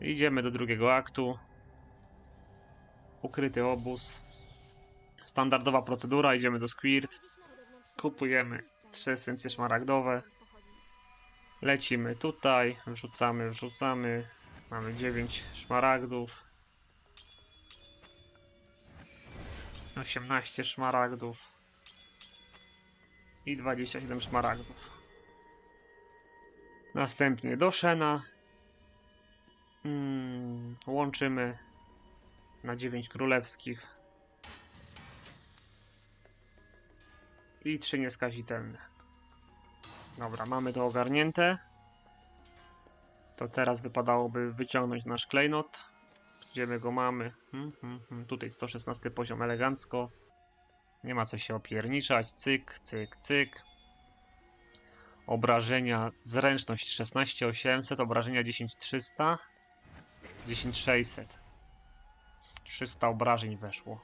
Idziemy do drugiego aktu. Ukryty obóz. Standardowa procedura, idziemy do Squirt. Kupujemy trzy esencje szmaragdowe. Lecimy tutaj, wrzucamy, wrzucamy. Mamy 9 szmaragdów. 18 szmaragdów. I 27 szmaragdów. Następnie do Shena. Łączymy na 9 królewskich. I 3 nieskazitelne. Dobra, mamy to ogarnięte. To teraz wypadałoby wyciągnąć nasz klejnot. Gdzie my go mamy? Hmm, hmm, hmm. Tutaj 116 poziom elegancko. Nie ma co się opierniczać. Cyk, cyk, cyk. Obrażenia, zręczność 16800, obrażenia 10300, 10600. 300 obrażeń weszło.